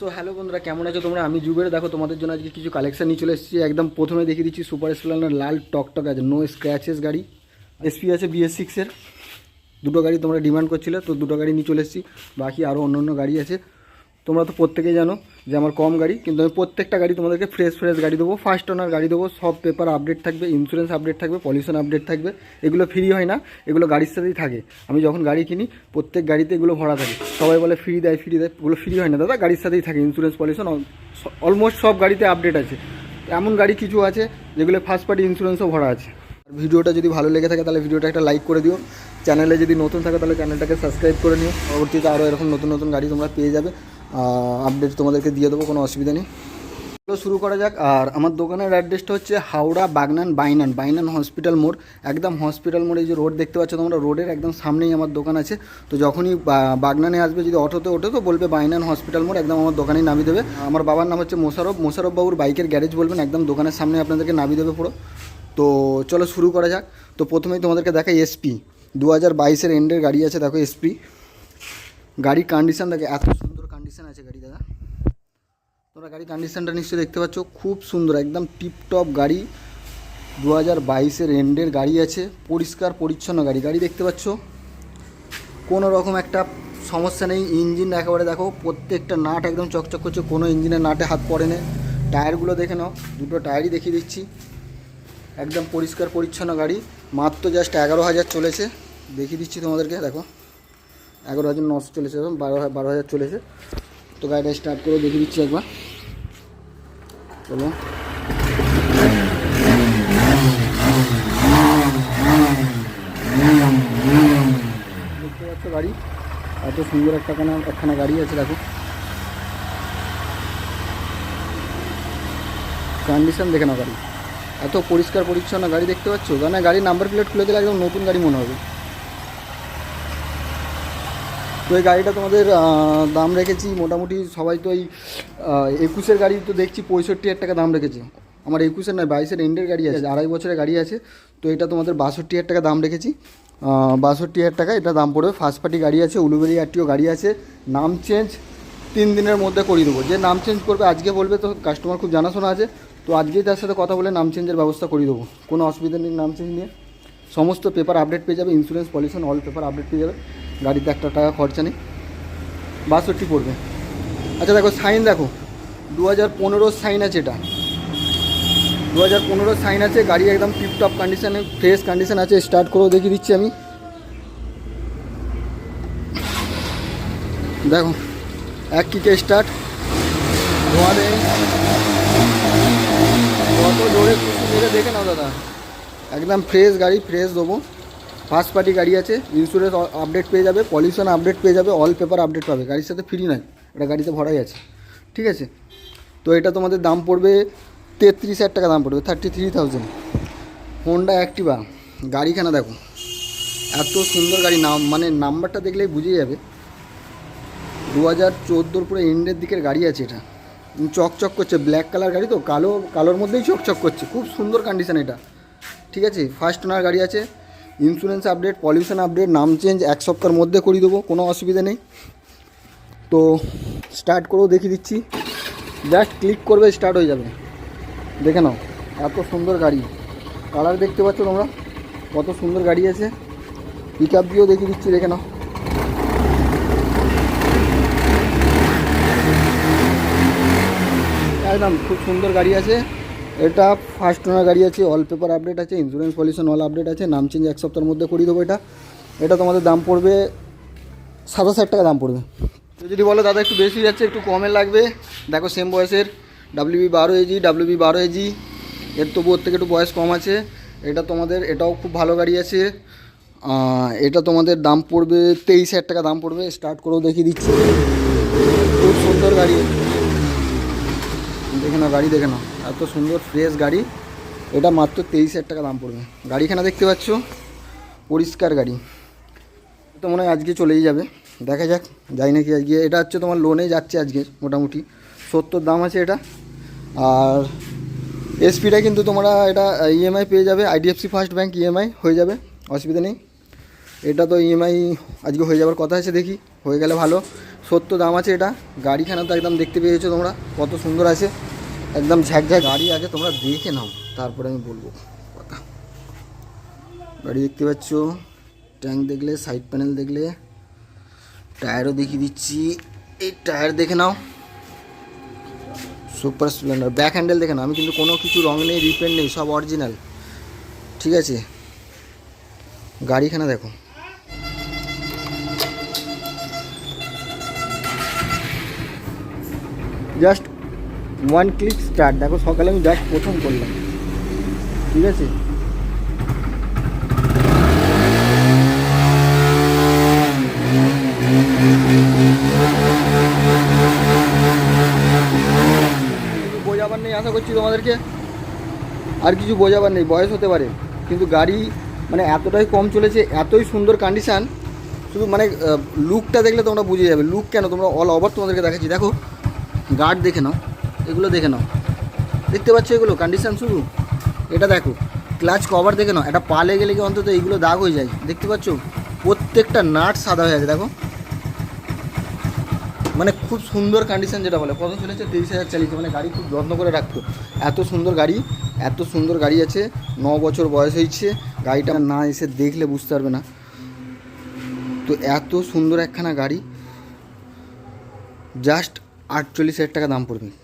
So hello বন্ধুরা, কেমন আছো তোমরা? আমি জুবের। দেখো, তোমাদের জন্য আজকে কিছু কালেকশন নিয়ে চলে এসেছি। একদম প্রথমে দেখিয়ে দিচ্ছি সুপার স্প্লেন্ডার লাল টকটক আছে। নো স্ক্র্যাচেস গাড়ি। এসপি আছে বিএস সিক্সের দুটো গাড়ি তোমরা ডিমান্ড করছিলে, তো দুটো গাড়ি নিয়ে চলে এসেছি। বাকি আরও অন্য অন্য গাড়ি আছে। তোমরা তো প্রত্যেকেই জানো যে আমার কম গাড়ি, কিন্তু আমি প্রত্যেকটা গাড়ি তোমাদেরকে ফ্রেশ ফ্রেশ গাড়ি দেবো। ফার্স্ট ওনার গাড়ি দেবো, সব পেপার আপডেট থাকবে ইন্স্যুরেন্স আপডেট থাকবে পলিউশন আপডেট থাকবে। এগুলো ফ্রি হয় না, এগুলো গাড়ির সাথেই থাকে। আমি যখন গাড়ি কিনি, প্রত্যেক গাড়িতে এগুলো ভরা থাকে। সবাই বলে ফ্রি দেয় ফ্রি দেয়, এগুলো ফ্রি হয় না। দাদা, গাড়ির সাথেই থাকে ইন্স্যুরেন্স পলিউশন অলমোস্ট সব গাড়িতে আপডেট আছে। এমন গাড়ি কিছু আছে, যেগুলো ফার্স্ট পার্টি ইন্স্যুরেন্সও ভরা আছে। ভিডিওটা যদি ভালো লেগে থাকে, তাহলে ভিডিওটা একটা লাইক করে দিও। চ্যানেলে যদি নতুন থাকে, তাহলে চ্যানেলটাকে সাবস্ক্রাইব করে নিও। পরবর্তীতে আরও এরকম নতুন নতুন গাড়ি তোমরা পেয়ে যাবে। আপডেট তোমাদেরকে দিয়ে দেবো, কোনো অসুবিধা নেই। শুরু করা যাক, আর আমার দোকানের অ্যাড্রেসটা হচ্ছে হাওড়া বাগনান বাইনান বাইনান হসপিটাল মোড়, একদম হসপিটাল মোড়ে যে রোড দেখতে পাচ্ছ তোমরা রোডের একদম সামনেই আমার দোকান আছে। তো যখনই বাগনানে আসবে, যদি অটোতে ওঠে, তো বলবে বাইনান হসপিটাল মোড়, একদম আমার দোকানেই নামিয়ে দেবে। আমার বাবার নাম হচ্ছে মোশারফ মোশারফ বাবুর বাইকের গ্যারেজ বলবেন, একদম দোকানের সামনে আপনাদেরকে নামিয়ে দেবে পুরো। তো চলো শুরু করা যাক। তো প্রথমেই তোমাদেরকে দেখাই এসপি দু হাজার বাইশের এন্ডের গাড়ি আছে, দেখো এসপি গাড়ির কন্ডিশন দেখে, এত সুন্দর কন্ডিশন আছে গাড়ি, দাদা। তোমরা গাড়ি কন্ডিশনটা নিশ্চয়ই দেখতে পাচ্ছ। খুব সুন্দর, একদম টিপটপ গাড়ি। দু হাজার বাইশের এন্ডের গাড়ি আছে। পরিষ্কার, পরিচ্ছন্ন গাড়ি। গাড়ি দেখতে পাচ্ছ? কোনো রকম একটা সমস্যা নেই। ইঞ্জিন একেবারে দেখো, প্রত্যেকটা নাট একদম চকচক করছে। কোনো ইঞ্জিনের নাটে হাত পড়ে না। টায়ারগুলো দেখে নাও। দুটো টায়ারই দেখিয়ে দিচ্ছি। একদম পরিষ্কার, পরিচ্ছন্ন গাড়ি। মাত্র জাস্ট এগারো হাজার চলেছে। দেখিয়ে দিচ্ছি তোমাদেরকে, দেখো। এগারো হাজার নশো চলেছে এবং বারো বারো হাজার চলেছে তো গাড়িটা স্টার্ট করে দেখিয়ে দিচ্ছি একবার। চলো। দেখতে পাচ্ছ গাড়ি? এত সুন্দর একটা খানা একখানা গাড়ি আছে, দেখো। কন্ডিশন দেখে নাও গাড়ি। এত পরিষ্কার পরিচ্ছন্ন গাড়ি দেখতে পাচ্ছ? মানে গাড়ির নাম্বার প্লেট খুলে দিলে একদম নতুন গাড়ি মনে হবে। তো এই গাড়িটা তোমাদের দাম রেখেছি মোটামুটি সবাই তো এই একুশের গাড়ি তো দেখছি পঁয়ষট্টি হাজার টাকা দাম রেখেছে। আমার একুশের নয়, বাইশের এন্ডের গাড়ি আছে, আড়াই বছরের গাড়ি আছে, তো এটা তোমাদের বাষট্টি হাজার টাকা দাম রেখেছি। বাষট্টি হাজার টাকা, এটা দাম পড়বে ফার্স্ট পার্টি গাড়ি আছে উলুবেরি আরটিও গাড়ি আছে, নাম চেঞ্জ তিন দিনের মধ্যে করিয়ে দেবো। যে নাম চেঞ্জ করবে, আজকে বলবে তো কাস্টমার খুব জানাশোনা আছে, তো আজকেই তার সাথে কথা বলে নাম চেঞ্জের ব্যবস্থা করিয়ে দেবো। কোনো অসুবিধা নেই নাম চেঞ্জ নিয়ে। সমস্ত পেপার আপডেট পেয়ে যাবে insurance pollution all paper update পেয়ে যাবে। গাড়িতে একটা টাকা খরচা নেই। বাষট্টি পড়বে। আচ্ছা দেখো, সাইন দেখো। দু হাজার পনেরোর সাইন আছে এটা। দু হাজার পনেরোর সাইন আছে, গাড়ি একদম টিপটপ কন্ডিশানে ফ্রেশ কন্ডিশান আছে স্টার্ট করেও দেখিয়ে দিচ্ছি আমি। দেখো, এক কিকে স্টার্ট ধোঁয়া দেয় কত জোরে দেখে নাও দাদা। একদম ফ্রেশ গাড়ি ফ্রেশ দেবো। ফার্স্ট পার্টি গাড়ি আছে ইন্স্যুরেন্স আপডেট পেয়ে যাবে পলিউশন আপডেট পেয়ে যাবে অল পেপার আপডেট পাবে। গাড়ির সাথে ফ্রি নয়, এটা গাড়িতে ভরাই আছে। ঠিক আছে? তো এটা তোমাদের দাম পড়বে তেত্রিশ হাজার টাকা দাম পড়বে thirty three thousand Honda Activa গাড়িখানা দেখো। এত সুন্দর গাড়ি, নাম মানে নাম্বারটা দেখলেই বুঝে যাবে। দু হাজার চোদ্দোর পুরো এন্ডের দিকের গাড়ি আছে এটা। চকচক করছে ব্ল্যাক কালার গাড়ি তো, কালো, কালোর মধ্যেই চকচক করছে। খুব সুন্দর কন্ডিশন এটা। ঠিক আছে? ফার্স্ট ওনার গাড়ি আছে। ইন্স্যুরেন্স আপডেট পলিউশন আপডেট নাম চেঞ্জ এক সপ্তাহের মধ্যে করিয়ে দেবো, কোনো অসুবিধা নেই। তো স্টার্ট করেও দেখিয়ে দিচ্ছি। জাস্ট ক্লিক করবে স্টার্ট হয়ে যাবে। দেখে নাও, এত সুন্দর গাড়ি। কালার দেখতে পাচ্ছ তোমরা? কত সুন্দর গাড়ি আছে। পিক আপ দিয়েও দেখিয়ে দিচ্ছি, দেখে নাও। একদম, খুব সুন্দর গাড়ি আছে। এটা ফার্স্ট ওনার গাড়ি আছে অল পেপার আপডেট আছে ইন্স্যুরেন্স পলিউশন অল আপডেট আছে, নাম চেঞ্জ এক সপ্তাহের মধ্যে করিয়ে দেবো এটা। এটা তোমাদের দাম পড়বে সাতাশ হাজার টাকা দাম পড়বে। যদি বলো দাদা একটু বেশি যাচ্ছে, একটু কমে লাগবে। দেখো সেম বয়সের ডাব্লিউবি বারো এজি ডাব্লিউবি বারো এজি এর তবু ওর থেকে একটু বয়স কম আছে। এটা তোমাদের, এটাও খুব ভালো গাড়ি আছে। এটা তোমাদের দাম পড়বে তেইশ হাজার টাকা দাম পড়বে স্টার্ট করেও দেখিয়ে দিচ্ছি। খুব সুন্দর গাড়ি। দেখে নাও, গাড়ি দেখে নাও। এত সুন্দর ফ্রেশ গাড়ি। এটা মাত্র তেইশ হাজার টাকা দাম পড়বে। গাড়িখানা দেখতে পাচ্ছ, পরিষ্কার গাড়ি। তো মনে হয় আজকে চলেই যাবে। দেখা যাক, যাই নাকি আজকে। এটা হচ্ছে তোমার লোনে যাচ্ছে আজকে, মোটামুটি। সত্তর দাম আছে এটা। আর এসপিটা কিন্তু তোমরা এটা ইএমআই পেয়ে যাবে। আইডিএফসি ফার্স্ট ব্যাংক ইএমআই হয়ে যাবে, অসুবিধা নেই। এটা তো ইএমআই আজকে হয়ে যাওয়ার কথা আছে দেখি, হয়ে গেলে ভালো। সত্য দাম আছে এটা। গাড়িখানা তো একদম দেখতে পেয়েছ তোমরা, কত সুন্দর আছে। একদম ঝ্যাকঝ্যাক গাড়ি আগে তোমরা দেখে নাও তারপরে আমি বলব কথা গাড়ি দেখতে পাচ্ছ ট্যাঙ্ক দেখলে সাইড প্যানেল দেখলে টায়ারও দেখিয়ে দিচ্ছি এই টায়ার দেখে নাও সুপার স্প্লেন্ডার ব্যাক হ্যান্ডেল দেখে নাও আমি কিন্তু কোনো কিছু রং নেই রিপেন্ট নেই সব অরিজিনাল ঠিক আছে গাড়িখানা দেখো জাস্ট ওয়ান ক্লিক স্টার্ট দেখো সকালে আমি জাস্ট প্রথম করলাম। ঠিক আছে? বোঝাবার নেই, আশা করছি তোমাদেরকে। আর কিছু বোঝাবার নেই, বয়স হতে পারে। কিন্তু গাড়ি মানে এতটাই কম চলেছে, এতই সুন্দর কন্ডিশান শুধু মানে লুকটা দেখলে তোমরা বুঝে যাবে। লুক কেন? তোমরা অল ওভার তোমাদেরকে দেখাচ্ছি। দেখো গার্ড দেখে নাও। এগুলো দেখে নাও। দেখতে পাচ্ছ এগুলো? কন্ডিশান শুধু? এটা দেখো। ক্লাচ কভার দেখে নাও। এটা পালে গেলে কি অন্তত এইগুলো দাগ হয়ে যায়। দেখতে পাচ্ছ? প্রত্যেকটা নাট সাদা হয়ে আছে, দেখো। মানে খুব সুন্দর কন্ডিশন যেটা বলে। কত চলেছে তেইশ হাজার চালিয়েছে। মানে গাড়ি খুব যত্ন করে রাখতো। এত সুন্দর গাড়ি, এত সুন্দর গাড়ি আছে। ন বছর বয়স হয়েছে। গাড়িটা না এসে দেখলে বুঝতে পারবে না। তো এত সুন্দর একখানা গাড়ি। জাস্ট আটচল্লিশ হাজার টাকা দাম পড়বে।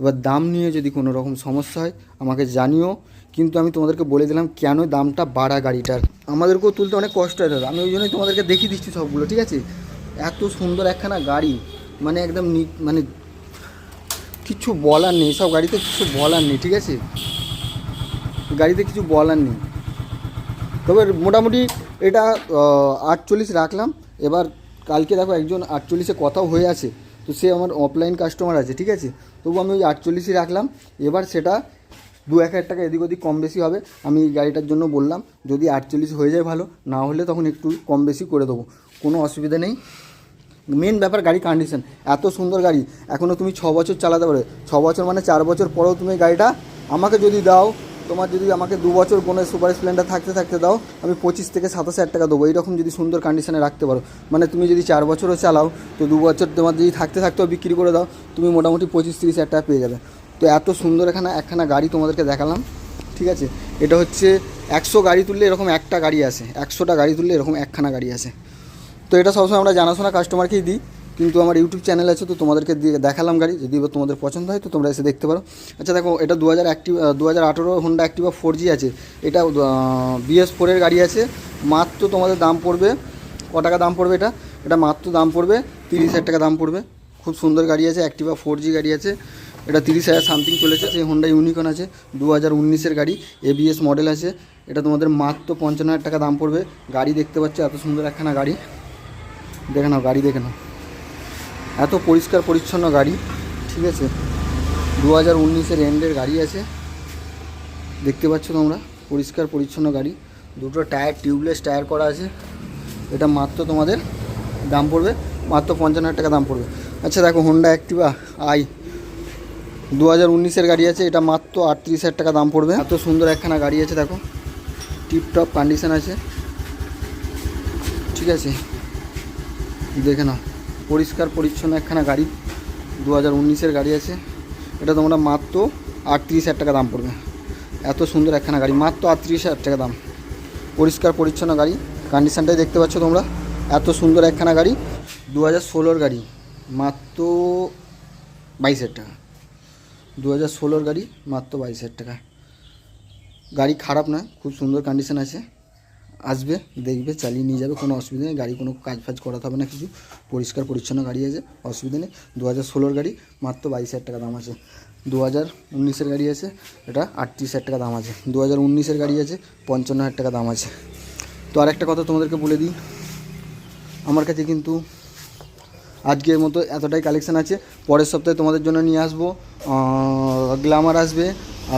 এবার দাম নিয়ে যদি কোনো রকম সমস্যা হয়, আমাকে জানিও। কিন্তু আমি তোমাদেরকে বলে দিলাম কেন দামটা বাড়া গাড়িটার। আমাদেরকেও তুলতে অনেক কষ্ট হয় দাদা। আমি ওই জন্যই তোমাদেরকে দেখিয়ে দিচ্ছি সবগুলো, ঠিক আছে? এত সুন্দর একখানা গাড়ি মানে একদম মানে কিছু বলার নেই। সব গাড়িতে কিছু বলার নেই, ঠিক আছে? গাড়িতে কিছু বলার নেই। তবে মোটামুটি এটা আটচল্লিশ রাখলাম। এবার কালকে দেখো একজন আটচল্লিশে কথাও হয়ে আছে। তো সে আমার অফলাইন কাস্টমার আছে, ঠিক আছে? তবু আমি ওই আটচল্লিশই রাখলাম। এবার সেটা দু এক হাজার টাকা এদিক ওদিক কম বেশি হবে। আমি এই গাড়িটার জন্য বললাম, যদি আটচল্লিশ হয়ে যায় ভালো, না হলে তখন একটু কম বেশি করে দেবো। কোনো অসুবিধা নেই। মেন ব্যাপার গাড়ি কন্ডিশন এত সুন্দর গাড়ি। এখনও তুমি ছ বছর চালাতে পারবে ছ বছর মানে চার বছর পরেও তুমি গাড়িটা আমাকে যদি দাও তোমার যদি আমাকে দু বছর কোনো সুপার স্প্লেন্ডার থাকতে থাকতে দাও, আমি পঁচিশ থেকে সাতাশ হাজার টাকা দেবো। এইরকম যদি সুন্দর কন্ডিশনে রাখতে পারো। মানে তুমি যদি চার বছরও চালাও, তো দু বছর তোমার যদি থাকতে থাকতেও বিক্রি করে দাও, তুমি মোটামুটি পঁচিশ তিরিশ হাজার টাকা পেয়ে যাবে। তো এত সুন্দর এখানে একখানা গাড়ি তোমাদেরকে দেখালাম, ঠিক আছে? এটা হচ্ছে একশো গাড়ি তুললে এরকম একটা গাড়ি আসে, একশোটা গাড়ি তুললে এরকম একখানা গাড়ি আসে। তো এটা সবসময় আমরা জানাশোনা কাস্টমারকেই দিই। কিন্তু আমার ইউটিউব চ্যানেল আছে, তো তোমাদেরকে দিয়ে দেখালাম গাড়ি। যদি তোমাদের পছন্দ হয়, তো তোমরা এসে দেখতে পারো। আচ্ছা দেখো, এটা দু হাজার অ্যাক্টিভ দু হাজার আঠেরো হোন্ডা অ্যাক্টিভা ফোর জি আছে। এটা বিএস ফোরের গাড়ি আছে। মাত্র তোমাদের দাম পড়বে, ক টাকা দাম পড়বে এটা? এটা মাত্র দাম পড়বে তিরিশ হাজার টাকা দাম পড়বে। খুব সুন্দর গাড়ি আছে অ্যাক্টিভা ফোর জি গাড়ি আছে। এটা তিরিশ হাজার সামথিং চলেছে, সেই হোন্ডা ইউনিকন আছে। দু হাজার উনিশের গাড়ি এবিএস মডেল আছে। এটা তোমাদের মাত্র পঞ্চান্ন হাজার টাকা দাম পড়বে। গাড়ি দেখতে পাচ্ছ, এত সুন্দর একখানা গাড়ি। দেখে নাও, গাড়ি দেখে নাও। এত পরিষ্কার পরিচ্ছন্ন গাড়ি, ঠিক আছে? দু হাজার উনিশের এন্ডের গাড়ি আছে। দেখতে পাচ্ছ তোমরা? পরিষ্কার পরিচ্ছন্ন গাড়ি। দুটো টায়ার টিউবলেস টায়ার করা আছে। এটা মাত্র তোমাদের দাম পড়বে। মাত্র পঞ্চান্ন হাজার টাকা দাম পড়বে। আচ্ছা দেখো হোন্ডা অ্যাক্টিভা আই দু হাজার উনিশের গাড়ি আছে। এটা মাত্র আটত্রিশ হাজার টাকা দাম পড়বে। এত সুন্দর একখানা গাড়ি আছে, দেখো। টিপটপ কন্ডিশন আছে। ঠিক আছে? দেখে নাও। পরিষ্কার, পরিচ্ছন্ন একখানা গাড়ি দু হাজার উনিশের গাড়ি আছে। এটা তোমরা মাত্র আটত্রিশ হাজার টাকা দাম পড়বে। এত সুন্দর একখানা গাড়ি, মাত্র আটত্রিশ হাজার টাকা দাম। পরিষ্কার, পরিচ্ছন্ন গাড়ি। কন্ডিশনটাই দেখতে পাচ্ছ তোমরা। এত সুন্দর একখানা গাড়ি দু হাজার ষোলোর গাড়ি, মাত্র বাইশ হাজার টাকা। দু হাজার ষোলোর গাড়ি, মাত্র বাইশ হাজার টাকা। গাড়ি খারাপ না খুব সুন্দর কন্ডিশন আছে। আসবে, দেখবে, চালিয়ে নিয়ে যাবে, কোনো অসুবিধা নেই, গাড়ি কোনো কাজ ফাজ করাতে হবে না কিছু, পরিষ্কার পরিচ্ছন্ন গাড়ি আছে, অসুবিধা নেই। দু হাজার ষোলোর গাড়ি, মাত্র বাইশ হাজার টাকা দাম আছে। দু হাজার উনিশের গাড়ি আছে, এটা আটত্রিশ হাজার টাকা দাম আছে। দু হাজার উনিশের গাড়ি আছে, পঞ্চান্ন হাজার টাকা দাম আছে। তো আরেকটা কথা তোমাদেরকে বলে দিই, আমার কাছে কিন্তু আজকের মতো এতটাই কালেকশান আছে। পরের সপ্তাহে তোমাদের জন্য নিয়ে আসব গ্লামার আসবে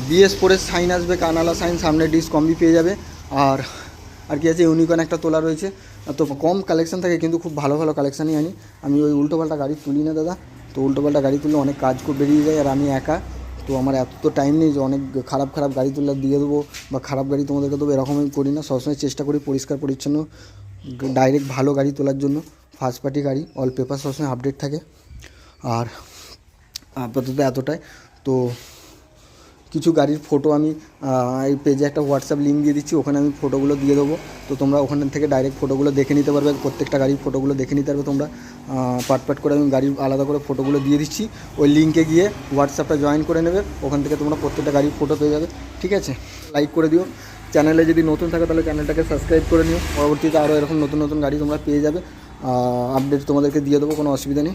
বিএস ফোরের সাইন আসবে, কানালা সাইন সামনে ডিস কমবি পেয়ে যাবে। আর আর কি আছে ইউনিকন একটা তোলা রয়েছে। তো কম কালেকশান থাকে, কিন্তু খুব ভালো ভালো কালেকশানই আনি। আমি ওই উল্টোপাল্টা গাড়ি তুলি না, দাদা। তো উল্টোপাল্টা গাড়ি তুললে অনেক কাজ করে বেরিয়ে যায়, আর আমি একা। তো আমার এত তো টাইম নেই যে অনেক খারাপ খারাপ গাড়ি তুললে দিয়ে দেবো, বা খারাপ গাড়ি তোমাদেরকে দেবো এরকম আমি করি না। সবসময় চেষ্টা করি পরিষ্কার পরিচ্ছন্ন ডাইরেক্ট ভালো গাড়ি তোলার জন্য। ফার্স্ট পার্টি গাড়ি অল পেপার সবসময় আপডেট থাকে। আর আপাতত এতটাই। তো কিছু গাড়ির ফটো আমি এই পেজে একটা হোয়াটসঅ্যাপ লিঙ্ক দিয়ে দিচ্ছি, ওখানে আমি ফটোগুলো দিয়ে দেবো। তো তোমরা ওখান থেকে ডাইরেক্ট ফটোগুলো দেখে নিতে পারবে, প্রত্যেকটা গাড়ির ফটোগুলো দেখে নিতে পারবে তোমরা। পাট পাট করে আমি গাড়ির আলাদা করে ফটোগুলো দিয়ে দিচ্ছি। ওই লিঙ্কে গিয়ে হোয়াটসঅ্যাপটা জয়েন করে নেবে, ওখান থেকে তোমরা প্রত্যেকটা গাড়ির ফটো পেয়ে যাবে, ঠিক আছে? লাইক করে দিও। চ্যানেলে যদি নতুন থাকে, তাহলে চ্যানেলটাকে সাবস্ক্রাইব করে নিও। পরবর্তীতে আরও এরকম নতুন নতুন গাড়ি তোমরা পেয়ে যাবে। আপডেট তোমাদেরকে দিয়ে দেবো, কোনো অসুবিধা নেই।